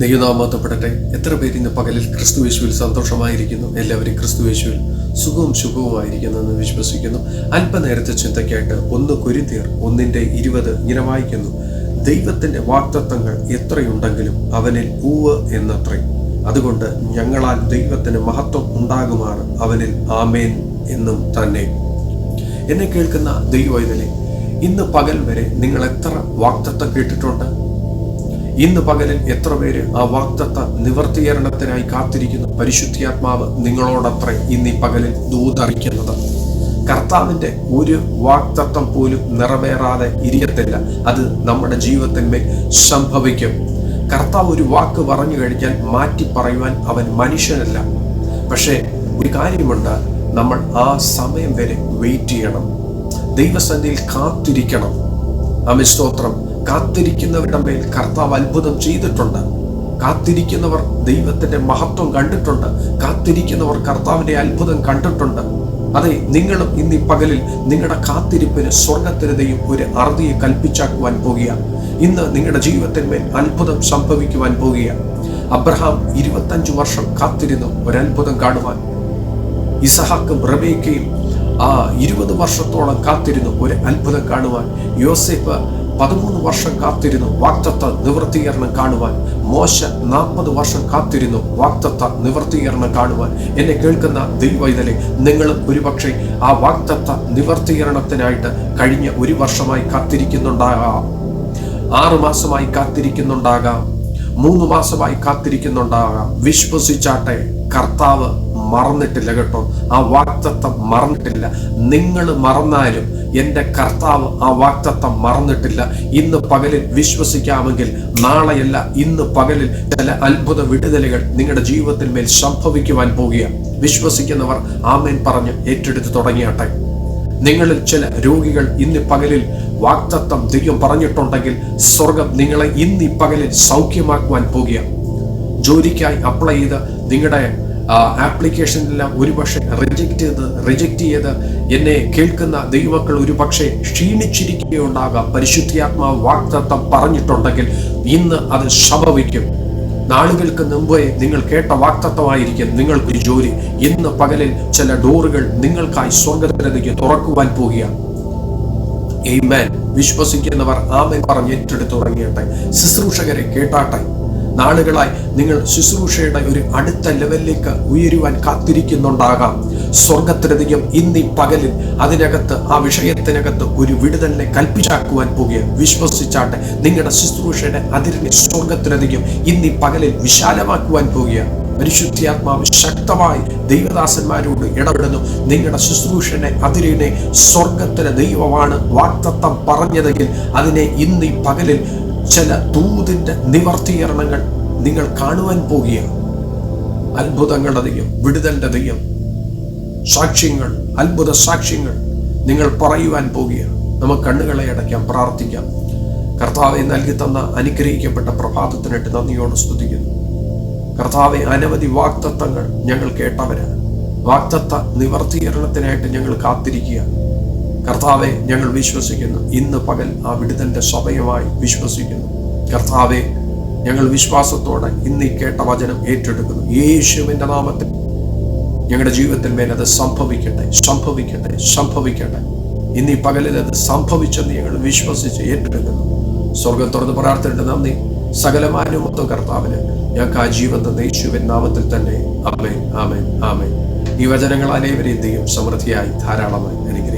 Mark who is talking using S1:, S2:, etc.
S1: ദൈവനാമത്തപ്പെടട്ടെ. എത്ര പേര് ഇന്ന് പകലിൽ ക്രിസ്തു യേശുവിൽ സന്തോഷമായിരിക്കുന്നു? എല്ലാവരും ക്രിസ്തു യേശുവിൽ സുഖവും ശുഭവുമായിരിക്കുന്നു എന്ന് വിശ്വസിക്കുന്നു. അല്പനേരത്തെ ചിന്തയ്ക്കായിട്ട് ഒന്ന് കുരുത്തിയർ ഒന്നിന്റെ ഇരുപത് ഇങ്ങനെ വായിക്കുന്നു. ദൈവത്തിന്റെ വാക്തത്വങ്ങൾ എത്രയുണ്ടെങ്കിലും അവനിൽ ഊവ് എന്നത്രയും അതുകൊണ്ട് ഞങ്ങളാൽ ദൈവത്തിന് മഹത്വം ഉണ്ടാകുമാണ് അവനിൽ ആമേൻ എന്നും തന്നെ. എന്നെ കേൾക്കുന്ന ദൈവവൈതലെ ഇന്ന് പകൽ വരെ നിങ്ങൾ എത്ര വാക്തത്വം കേട്ടിട്ടുണ്ട്? ഇന്ന് പകലിൽ എത്ര പേര് ആ വാക്തത്വ നിവർത്തീകരണത്തിനായി കാത്തിരിക്കുന്ന? പരിശുദ്ധിയാത്മാവ് നിങ്ങളോടത്ര ഇന്ന് ഈ പകലിൽ ദൂതറിക്കുന്നത് കർത്താവിന്റെ ഒരു വാക്തത്വം പോലും നിറവേറാതെ ഇരിക്കത്തില്ല. അത് നമ്മുടെ ജീവിതത്തിന്മേൽ സംഭവിക്കും. കർത്താവ് ഒരു വാക്ക് പറഞ്ഞു കഴിഞ്ഞാൽ മാറ്റി പറയുവാൻ അവൻ മനുഷ്യനല്ല. പക്ഷേ ഒരു കാര്യമുണ്ട്. നമ്മൾ ആ സമയം വരെ വെയിറ്റ് ചെയ്യണം. ദൈവസന്നിധിയിൽ കാത്തിരിക്കണം. അമി സ്തോത്രം. കാത്തിരിക്കുന്നവരുടെ മേൽ കർത്താവ് അത്ഭുതം ചെയ്തിട്ടുണ്ട്. കാത്തിരിക്കുന്നവർ ദൈവത്തിന്റെ മഹത്വം കണ്ടിട്ടുണ്ട്. കാത്തിരിക്കുന്നവർ കർത്താവിന്റെ അത്ഭുതം കണ്ടിട്ടുണ്ട്. അതെ നിങ്ങളും ഇന്ന് ഈ പകലിൽ നിങ്ങളുടെ കാത്തിരിപ്പിന് സ്വർഗത്തിനതയും ഒരു അറുതിയെ കൽപ്പിച്ചാക്കുവാൻ പോകുകയാണ്. ഇന്ന് നിങ്ങളുടെ ജീവിതത്തിന്മേൽ അത്ഭുതം സംഭവിക്കുവാൻ പോകുകയാണ്. അബ്രഹാം ഇരുപത്തഞ്ചു വർഷം കാത്തിരുന്നു ഒരത്ഭുതം കാണുവാൻ. ഇസഹാക്കും റബേക്കയും ആ ഇരുപത് വർഷത്തോളം കാത്തിരുന്നു ഒരു അത്ഭുതം കാണുവാൻ. യോസേഫ് പതിമൂന്ന് വർഷം കാത്തിരുന്നു വാക്തത്വ നിവൃത്തീകരണം കാണുവാൻ. മോശ നാൽപ്പത് വർഷം കാത്തിരുന്നു വാക്തത്വ നിവൃത്തീകരണം കാണുവാൻ. എന്നെ കേൾക്കുന്ന ദൈവൈതലെ നിങ്ങളും ഒരുപക്ഷെ ആ വാക്തത്വ നിവർത്തീകരണത്തിനായിട്ട് കഴിഞ്ഞ ഒരു വർഷമായി കാത്തിരിക്കുന്നുണ്ടാകാം. ആറു മാസമായി കാത്തിരിക്കുന്നുണ്ടാകാം. മൂന്ന് മാസമായി കാത്തിരിക്കുന്നുണ്ടാകാം. വിശ്വസിച്ചാട്ടെ കർത്താവ് മറന്നിട്ടില്ല കേട്ടോ. ആ വാക്തത്വം മറന്നിട്ടില്ല. നിങ്ങൾ മറന്നാലും എന്റെ കർത്താവ് ആ വാക്തത്വം മറന്നിട്ടില്ല. ഇന്ന് പകലിൽ വിശ്വസിക്കാമെങ്കിൽ നാളെയല്ല ഇന്ന് പകലിൽ ചില അത്ഭുത വിടുതലുകൾ നിങ്ങളുടെ ജീവിതത്തിൽ മേൽ സംഭവിക്കുവാൻ പോകുക. വിശ്വസിക്കുന്നവർ ആമേൻ പറഞ്ഞ് ഏറ്റെടുത്ത് തുടങ്ങിയാട്ടെ. നിങ്ങളിൽ ചില രോഗികൾ ഇന്ന് പകലിൽ വാക്തത്വം ദൈവം പറഞ്ഞിട്ടുണ്ടെങ്കിൽ സ്വർഗം നിങ്ങളെ ഇന്ന് ഈ പകലിൽ സൗഖ്യമാക്കുവാൻ പോകുക. ജോലിക്കായി അപ്ലൈ ചെയ്ത് നിങ്ങളുടെ ആപ്ലിക്കേഷനെല്ലാം ഒരുപക്ഷെ റിജക്റ്റ് ചെയ്ത് റിജക്റ്റ് ചെയ്ത് എന്നെ കേൾക്കുന്ന ദൈവക്കൾ ഒരുപക്ഷെ ക്ഷീണിച്ചിരിക്കുകയുണ്ടാകാം. പരിശുദ്ധിയാത്മാവ് വാക്തത്വം പറഞ്ഞിട്ടുണ്ടെങ്കിൽ ഇന്ന് അത് സംഭവിക്കും നാളുകൾക്ക് മുമ്പേ നിങ്ങൾ കേട്ട വാക്തത്വമായിരിക്കും നിങ്ങൾക്കൊരു ജോലി. ഇന്ന് പകലിൽ ചില ഡോറുകൾ നിങ്ങൾക്കായി സ്വർഗത്തിലേക്ക് തുറക്കുവാൻ പോകുക Amen. വിശ്വസിക്കുന്നവർ ആമൻ പറഞ്ഞ് ഏറ്റെടുത്ത് തുടങ്ങിയട്ടെ ശുശ്രൂഷകരെ കേട്ടാട്ടെ. നാളുകളായി നിങ്ങൾ ശുശ്രൂഷയുടെ ഒരു അടുത്ത ലെവലിലേക്ക് ഉയരുവാൻ കാത്തിരിക്കുന്നുണ്ടാകാം. സ്വർഗത്തിലധികം ഇന്നീ പകലിൽ അതിനകത്ത് ആ വിഷയത്തിനകത്ത് ഒരു വിടുതലിനെ കൽപ്പിച്ചാക്കുവാൻ പോകുക. വിശ്വസിച്ചാട്ടെ നിങ്ങളുടെ ശുശ്രൂഷയുടെ അതിരിനെ സ്വർഗത്തിലധികം ഇന്നീ പകലിൽ വിശാലമാക്കുവാൻ പോകുക. പരിശുദ്ധിയാത്മാവ് ശക്തമായി ദൈവദാസന്മാരോട് ഇടപെടുന്നു. നിങ്ങളുടെ ശുശ്രൂഷനെ അതിരിനെ സ്വർഗത്തിലെ ദൈവമാണ് വാക്തത്വം പറഞ്ഞതെങ്കിൽ അതിനെ ഇന്ന് ഈ പകലിൽ ചില ദൂതിന്റെ നിവർത്തീകരണങ്ങൾ നിങ്ങൾ കാണുവാൻ പോകുകയാണ്. അത്ഭുതങ്ങളുടെ ദൈവം വിടുതലിന്റെ ദൈവം. സാക്ഷ്യങ്ങൾ അത്ഭുത സാക്ഷ്യങ്ങൾ നിങ്ങൾ പറയുവാൻ പോകുകയാണ്. നമുക്ക് കണ്ണുകളെ അടയ്ക്കാം പ്രാർത്ഥിക്കാം. കർത്താവെ നൽകി തന്ന അനുഗ്രഹിക്കപ്പെട്ട പ്രഭാതത്തിനായിട്ട് നന്ദിയോട് സ്തുതിക്കുന്നു. കർത്താവെ അനവധി വാക്തത്വങ്ങൾ ഞങ്ങൾ കേട്ടവരാണ്. വാക്തത്വ നിവർത്തീകരണത്തിനായിട്ട് ഞങ്ങൾ കാത്തിരിക്കുക കർത്താവെ ഞങ്ങൾ വിശ്വസിക്കുന്നു. ഇന്ന് പകൽ ആ വിടുതന്റെ സഭയുമായി വിശ്വസിക്കുന്നു. കർത്താവെ ഞങ്ങൾ വിശ്വാസത്തോടെ ഇന്ന് ഈ കേട്ട വചനം ഏറ്റെടുക്കുന്നു. യേശുവിന്റെ നാമത്തിൽ ഞങ്ങളുടെ ജീവിതത്തിൽ മേൽ അത് സംഭവിക്കട്ടെ സംഭവിക്കട്ടെ സംഭവിക്കട്ടെ. ഇന്ന് പകലിൽ അത് സംഭവിച്ചെന്ന് ഞങ്ങൾ വിശ്വസിച്ച് ഏറ്റെടുക്കുന്നു. സ്വർഗം തുറന്ന് പ്രാർത്ഥനയുടെ നന്ദി. സകലമാനും മൊത്തം കർത്താവിന്. ഞങ്ങൾക്ക് ആ ജീവൻ തന്ന യേശുവിൻ നാമത്തിൽ തന്നെ. ആമേൻ ആമേ ആമേ ഈ വചനങ്ങൾ അനേവരെയും സമൃദ്ധിയായി ധാരാളമായി അനുഗ്രഹിക്കട്ടെ.